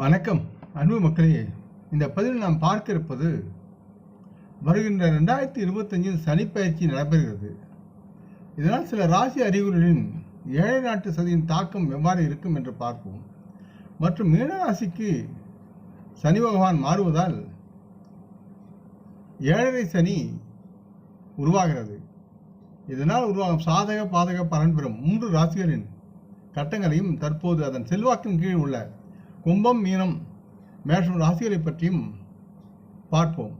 வணக்கம். அன்பு மக்களே இந்த பதிவில் நாம் பார்க்க இருப்பது வருகின்ற ரெண்டாயிரத்தி இருபத்தஞ்சில் சனிப்பயிற்சி நடைபெறுகிறது. இதனால் சில ராசி அறிகுறிகளின் ஏழை நாட்டு சதியின் தாக்கம் எவ்வாறு இருக்கும் என்று பார்ப்போம். மற்றும் மீனராசிக்கு சனி பகவான் மாறுவதால் ஏழரை சனி உருவாகிறது. இதனால் உருவாகும் சாதக பாதக பலன் பெறும் மூன்று ராசிகளின் கட்டங்களையும் தற்போது அதன் செல்வாக்கின் கீழ் உள்ள கும்பம் மீனம் மேஷம் ராசிகளை பற்றியும் பார்ப்போம்.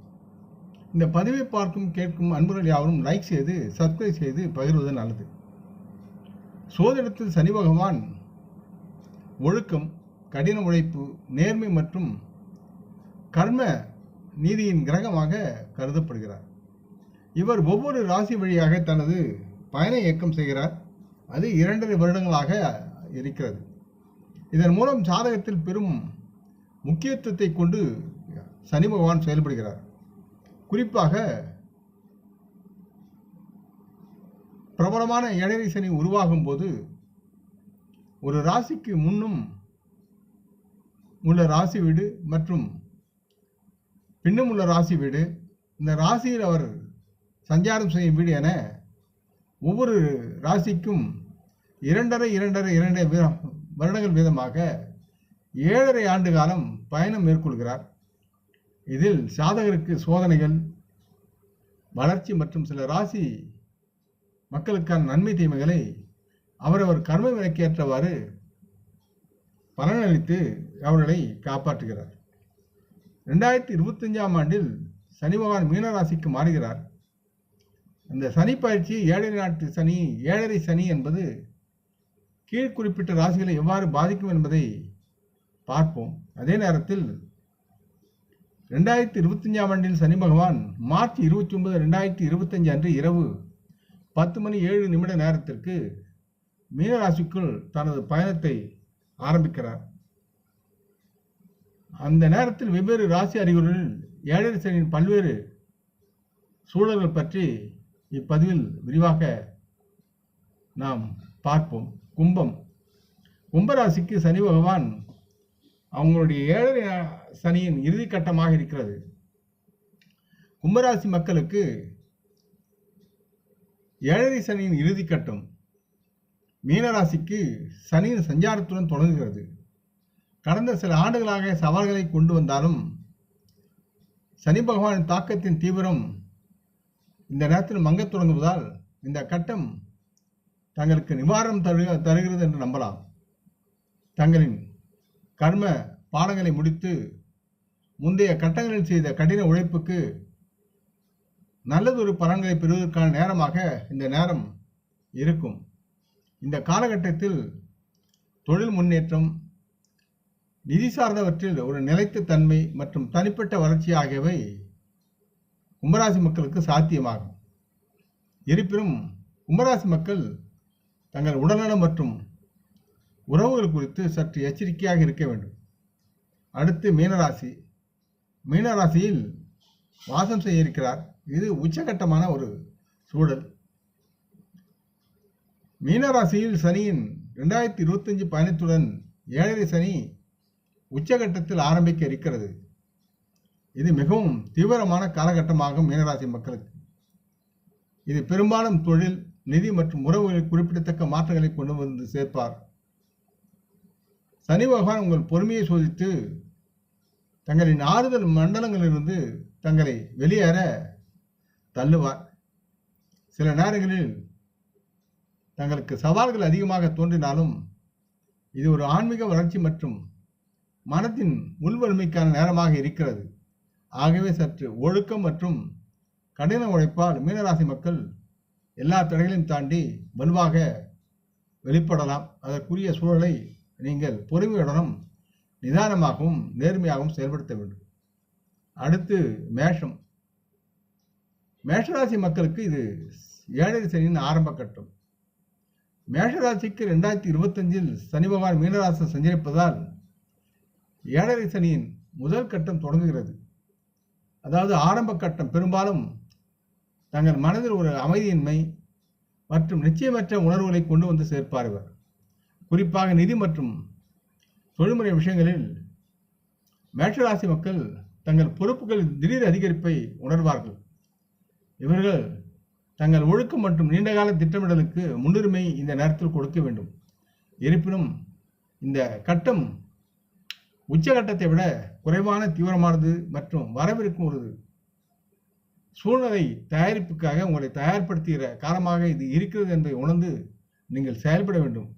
இந்த பதிவை பார்க்கும் கேட்கும் அன்புகள் யாவரும் லைக் செய்து சப்ஸ்கிரைப் செய்து பகிர்வது நல்லது. சோதிடத்தில் சனி பகவான் ஒழுக்கம் கடின உழைப்பு நேர்மை மற்றும் கர்ம நீதியின் கிரகமாக கருதப்படுகிறார். இவர் ஒவ்வொரு ராசி வழியாக தனது பயண இயக்கம் செய்கிறார். அது இரண்டரை வருடங்களாக இருக்கிறது. இதன் மூலம் ஜாதகத்தில் பெரும் முக்கியத்துவத்தை கொண்டு சனி பகவான் செயல்படுகிறார். குறிப்பாக பிரபலமான ஏழரை சனி உருவாகும் போது ஒரு ராசிக்கு முன்னும் உள்ள ராசி வீடு மற்றும் பின்னும் உள்ள ராசி வீடு இந்த ராசியில் அவர் சஞ்சாரம் செய்யும் வீடு என ஒவ்வொரு ராசிக்கும் இரண்டரை இரண்டரை இரண்டரை வருடங்கள் வீதமாக ஏழரை ஆண்டு காலம் பயணம் மேற்கொள்கிறார். இதில் சாதகருக்கு சோதனைகள் வளர்ச்சி மற்றும் சில ராசி மக்களுக்கான நன்மை தீமைகளை அவரவர் கர்ம விலைக்கேற்றவாறு பலனளித்து அவர்களை காப்பாற்றுகிறார். ரெண்டாயிரத்தி இருபத்தஞ்சாம் ஆண்டில் சனி பகவான் மீனராசிக்கு மாறுகிறார். இந்த சனி பயிற்சி ஏழரை நாட்டு சனி ஏழரை சனி என்பது கீழ் குறிப்பிட்ட ராசிகளை எவ்வாறு பாதிக்கும் என்பதை பார்ப்போம். அதே நேரத்தில் ரெண்டாயிரத்தி இருபத்தஞ்சாம் ஆண்டில் சனி பகவான் மார்ச் இருபத்தி ஒன்பது ரெண்டாயிரத்தி இருபத்தஞ்சு அன்று இரவு பத்து மணி ஏழு நிமிட நேரத்திற்கு மீனராசிக்குள் தனது பயணத்தை ஆரம்பிக்கிறார். அந்த நேரத்தில் வெவ்வேறு ராசி அறிகுறிகளில் ஏழரை சனியின் பல்வேறு சூழல்கள் பற்றி இப்பதிவில் விரிவாக நாம் பார்ப்போம். கும்பம். கும்பராசிக்கு சனி பகவான் அவங்களுடைய ஏழரை சனியின் இறுதி கட்டமாக இருக்கிறது. கும்பராசி மக்களுக்கு ஏழரை சனியின் இறுதி கட்டம் மீனராசிக்கு சனியின் சஞ்சாரத்துடன் தொடங்குகிறது. கடந்த சில ஆண்டுகளாக சவால்களை கொண்டு வந்தாலும் சனி பகவானின் தாக்கத்தின் தீவிரம் இந்த நேரத்தில் மங்கத் தொடங்குவதால் இந்த கட்டம் தங்களுக்கு நிவாரணம் தரு தருகிறது என்று நம்பலாம். தங்களின் கர்ம பாடங்களை முடித்து முந்தைய கட்டங்களில் செய்த கடின உழைப்புக்கு நல்லதொரு பலன்களை பெறுவதற்கான நேரமாக இந்த நேரம் இருக்கும். இந்த காலகட்டத்தில் தொழில் முன்னேற்றம் நிதி சார்ந்தவற்றில் ஒரு நிலைத்த தன்மை மற்றும் தனிப்பட்ட வளர்ச்சி ஆகியவை கும்பராசி மக்களுக்கு சாத்தியமாகும். இருப்பினும் கும்பராசி மக்கள் தங்கள் உடல்நலம் மற்றும் உறவுகள் குறித்து சற்று எச்சரிக்கையாக இருக்க வேண்டும். அடுத்து மீனராசி. மீனராசியில் வாசம் செய்ய இருக்கிறார். இது உச்சகட்டமான ஒரு சூழல். மீனராசியில் சனியின் ரெண்டாயிரத்தி இருபத்தஞ்சு பயணத்துடன் ஏழரை சனி உச்சகட்டத்தில் ஆரம்பிக்க இருக்கிறது. இது மிகவும் தீவிரமான காலகட்டமாகும் மீனராசி மக்களுக்கு. இது பெரும்பாலும் தொழில் நிதி மற்றும் உறவுகளில் குறிப்பிடத்தக்க மாற்றங்களை கொண்டு வந்து சேர்ப்பார். சனி பகவான் உங்கள் பொறுமையை சோதித்து தங்களின் ஆறுதல் மண்டலங்களிலிருந்து தங்களை வெளியேற தள்ளுவார். சில நேரங்களில் தங்களுக்கு சவால்கள் அதிகமாக தோன்றினாலும் இது ஒரு ஆன்மீக வளர்ச்சி மற்றும் மனத்தின் உள்வலிமைக்கான நேரமாக இருக்கிறது. ஆகவே சற்று ஒழுக்கம் மற்றும் கடின உழைப்பால் மீனராசி மக்கள் எல்லா தடைகளையும் தாண்டி வலுவாக வெளிப்படலாம். அதற்குரிய சூழலை நீங்கள் பொறுமையுடனும் நிதானமாகவும் நேர்மையாகவும் செயல்படுத்த வேண்டும். அடுத்து மேஷம். மேஷராசி மக்களுக்கு இது ஏழரை சனியின் ஆரம்ப கட்டம். மேஷராசிக்கு ரெண்டாயிரத்தி இருபத்தஞ்சில் சனி பகவான் மீனராசன் சஞ்சரிப்பதால் ஏழரை சனியின் முதல் கட்டம் தொடங்குகிறது. அதாவது ஆரம்ப கட்டம். பெரும்பாலும் தங்கள் மனதில் ஒரு அமைதியின்மை மற்றும் நிச்சயமற்ற உணர்வுகளை கொண்டு வந்து சேர்ப்பார் இவர். குறிப்பாக நிதி மற்றும் தொழில்முறை விஷயங்களில் மேஷராசி மக்கள் தங்கள் பொறுப்புகளின் திடீர் அதிகரிப்பை உணர்வார்கள். இவர்கள் தங்கள் ஒழுக்கம் மற்றும் நீண்டகால திட்டமிடலுக்கு முன்னுரிமை இந்த நேரத்தில் கொடுக்க வேண்டும். இருப்பினும் இந்த கட்டம் உச்சகட்டத்தை விட குறைவான தீவிரமானது மற்றும் வரவிருக்கும் ஒரு சூழ்நிலை தயாரிப்புக்காக உங்களை தயார்படுத்துகிற காலமாக இது இருக்கிறது என்பதை உணர்ந்து நீங்கள் செயல்பட வேண்டும்.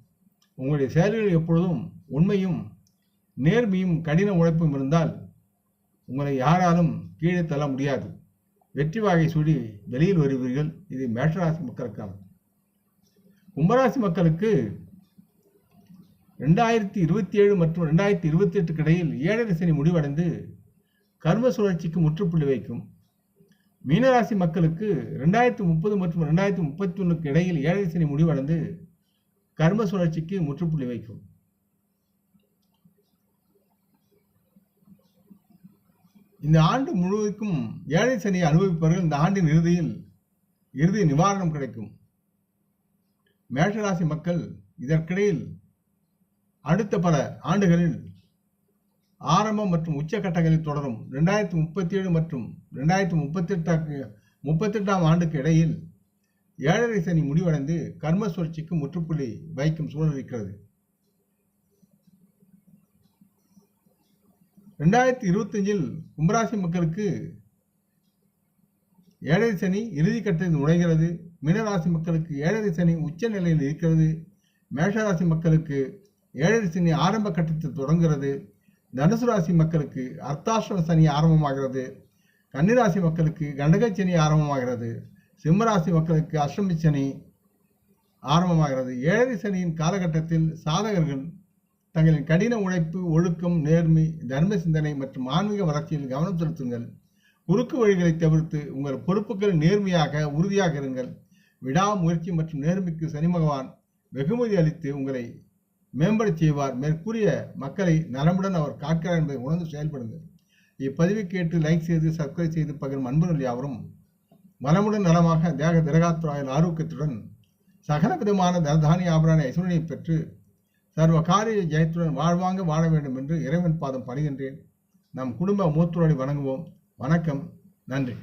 உங்களுடைய செயல்களில் எப்பொழுதும் உண்மையும் நேர்மையும் கடின உழைப்பும் இருந்தால் உங்களை யாராலும் கீழே தள்ள முடியாது. வெற்றி வாகை சூடி வெளியில் வருவீர்கள். இது மேஷராசி மக்களுக்கான கும்பராசி மக்களுக்கு ரெண்டாயிரத்தி இருபத்தி ஏழு மற்றும் ரெண்டாயிரத்தி இருபத்தி எட்டுக்கு இடையில் ஏழரை சனி முடிவடைந்து கர்ம சுழற்சிக்கு முற்றுப்புள்ளி வைக்கும். மீனராசி மக்களுக்கு ரெண்டாயிரத்தி முப்பது மற்றும் ரெண்டாயிரத்தி முப்பத்தி ஒன்றுக்கு இடையில் ஏழரை சனி முடிவடைந்து கர்ம சுழற்சிக்கு முற்றுப்புள்ளி வைக்கும். இந்த ஆண்டு முழுவதுக்கும் ஏழை சனியை அனுபவிப்பவர்கள் இந்த ஆண்டின் இறுதியில் இறுதி நிவாரணம் கிடைக்கும். மேஷராசி மக்கள் இதற்கிடையில் அடுத்த பல ஆண்டுகளில் ஆரம்பம் மற்றும் உச்சக்கட்டங்களில் தொடரும். ரெண்டாயிரத்தி முப்பத்தி ஏழு மற்றும் ரெண்டாயிரத்தி முப்பத்தெட்டாக்கு முப்பத்தெட்டாம் ஆண்டுக்கு இடையில் ஏழரை சனி முடிவடைந்து கர்ம சுழற்சிக்கு முற்றுப்புள்ளி வைக்கும் சூழல் இருக்கிறது. ரெண்டாயிரத்தி இருபத்தஞ்சில் கும்பராசி மக்களுக்கு ஏழரை சனி இறுதி கட்டத்தில் நுழைகிறது. மீனராசி மக்களுக்கு ஏழரை சனி உச்ச நிலையில் இருக்கிறது. மேஷராசி மக்களுக்கு ஏழரை சனி ஆரம்ப கட்டத்தில் தொடங்குகிறது. தனுசு ராசி மக்களுக்கு அர்த்தாஷ்டம சனி ஆரம்பமாகிறது. கன்னிராசி மக்களுக்கு கண்டக சனி ஆரம்பமாகிறது. சிம்மராசி மக்களுக்கு அஷ்டமி சனி ஆரம்பமாகிறது. ஏழரை சனியின் காலகட்டத்தில் சாதகர்கள் தங்களின் கடின உழைப்பு ஒழுக்கம் நேர்மை தர்ம சிந்தனை மற்றும் ஆன்மீக வளர்ச்சியில் கவனம் செலுத்துங்கள். குறுக்கு வழிகளை தவிர்த்து உங்கள் பொறுப்புகள் நேர்மையாக உறுதியாக இருங்கள். விடாமுயற்சி மற்றும் நேர்மைக்கு சனி பகவான் வெகுமதி அளித்து உங்களை மேம்படச் செய்வார் மேற்கூறிய மக்களை நலமுடன் அவர் காக்கிறார் என்பதை உணர்ந்து செயல்படுங்கள். இப்பதிவை கேட்டு லைக் செய்து சப்ஸ்கிரைப் செய்து பகிரும் அன்புகள் யாவரும் மனமுடன் நலமாக தேக திரகாத்துறாயில் ஆரோக்கியத்துடன் சகல விதமான தனதானிய ஆபரான ஐஸ்வரனை பெற்று சர்வ காரிய ஜெயத்துடன் வாழ்வாங்க வாழ வேண்டும் என்று இறைவன் பாதம் பணிகின்றேன். நம் குடும்ப மூத்தோரை வணங்குவோம். வணக்கம். நன்றி.